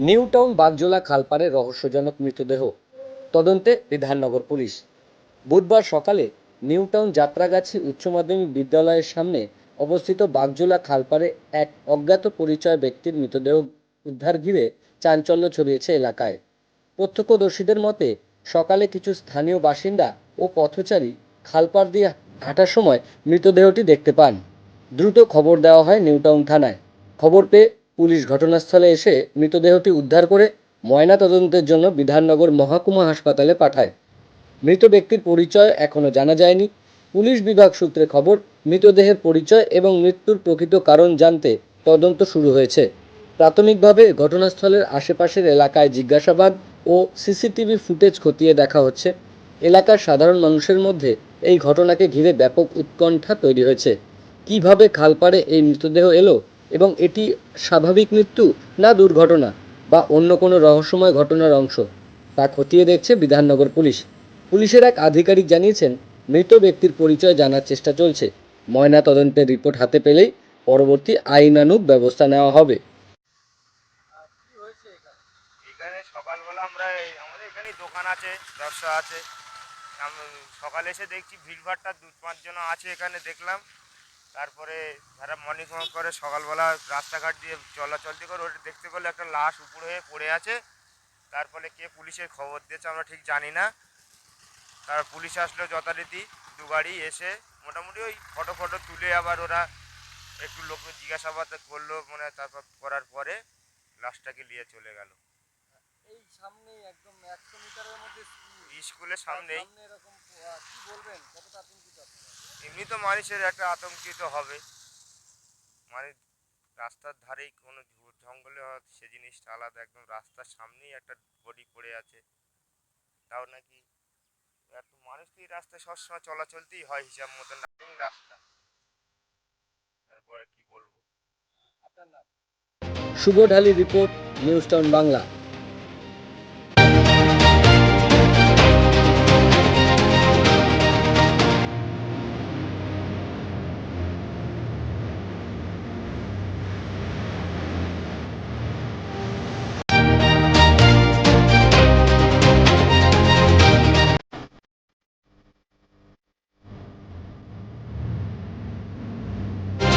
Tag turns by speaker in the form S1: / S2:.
S1: New town Bagjola খালপাড়ে রহস্যজনক মৃতদেহ। তদন্তে বিধাননগর পুলিশ। বুধবার সকালে নিউ টাউন যাত্রাগাছি উচ্চ মাধ্যমিক বিদ্যালয়ের সামনে অবস্থিত বাগজোলা খালপাড়ে এক অজ্ঞাত পরিচয় ব্যক্তির মৃতদেহ উদ্ধার ঘিরে চাঞ্চল্য ছড়িয়েছে এলাকায়। প্রত্যক্ষদর্শীদের মতে, সকালে কিছু স্থানীয় বাসিন্দা ও পথচারী খালপাড় দিয়ে হাঁটার সময় মৃতদেহটি দেখতে পান। দ্রুত খবর দেওয়া হয় নিউটাউন থানায়। খবর পেয়ে পুলিশ ঘটনাস্থলে এসে মৃতদেহটি উদ্ধার করে ময়নাতদন্তের জন্য বিধাননগর মহকুমা হাসপাতালে পাঠায়। মৃত ব্যক্তির পরিচয় এখনও জানা যায়নি। পুলিশ বিভাগ সূত্রে খবর, মৃতদেহের পরিচয় এবং মৃত্যুর প্রকৃত কারণ জানতে তদন্ত শুরু হয়েছে। প্রাথমিকভাবে ঘটনাস্থলের আশেপাশের এলাকায় জিজ্ঞাসাবাদ ও সিসিটিভি ফুটেজ খতিয়ে দেখা হচ্ছে। এলাকার সাধারণ মানুষের মধ্যে এই ঘটনাকে ঘিরে ব্যাপক উৎকণ্ঠা তৈরি হয়েছে। কীভাবে খালপাড়ে এই মৃতদেহ এলো এবং এটি স্বাভাবিক মৃত্যু না দুর্ঘটনা বা অন্য কোনো রহস্যময় ঘটনার অংশ। তা খতিয়ে দেখছে বিধাননগর পুলিশ। পুলিশের এক আধিকারিক জানিয়েছেন, মৃত ব্যক্তির পরিচয় জানার চেষ্টা চলছে। ময়না তদন্তের রিপোর্ট হাতে পেলেই পরবর্তী আইনানুগ ব্যবস্থা নেওয়া হবে।
S2: এখানে সকালবেলা আমরা আমাদের এখানে দোকান আছে, ব্যবসা আছে। সকালে এসে দেখছি ভিড়ভাড়টা দু পাঁচজন আছে এখানে দেখলাম। তারপরে যারা মর্নিং ওয়াক করে সকালবেলা রাস্তাঘাট দিয়ে চলাচল দিয়ে করে ওটা দেখতে পেলে একটা লাশ উপরে হয়ে পড়ে আছে। তারপরে কে পুলিশের খবর দিয়েছে আমরা ঠিক জানি না। তার পুলিশ আসলো যথারীতি দু গাড়ি এসে মোটামুটি ওই ফটো ফটো তুলে আবার ওরা একটু লোক জিজ্ঞাসাবাদ করল মানে তারপর করার পরে লাশটাকে নিয়ে চলে গেল।
S3: এই সামনে একদম একশো মিটারের মধ্যে
S2: স্কুলের সামনেই।
S3: সামনে এরকম কি বলবেন? কতটা
S2: এমনি তো মানুষের একটা আতঙ্কিত হবে। মানে রাস্তার ধারেই কোনো জঙ্গলে হয় সে জিনিসটা আলাদা একদম রাস্তার সামনেই একটা বডি পড়ে আছে। তাও নাকি এত মানুষ তো এই রাস্তায় সবসময় চলাচলতেই হয় হিসাব মতন? রাস্তা। তারপরে কি বলব?
S3: আপনার
S1: Subha Dhali report news town Bangla.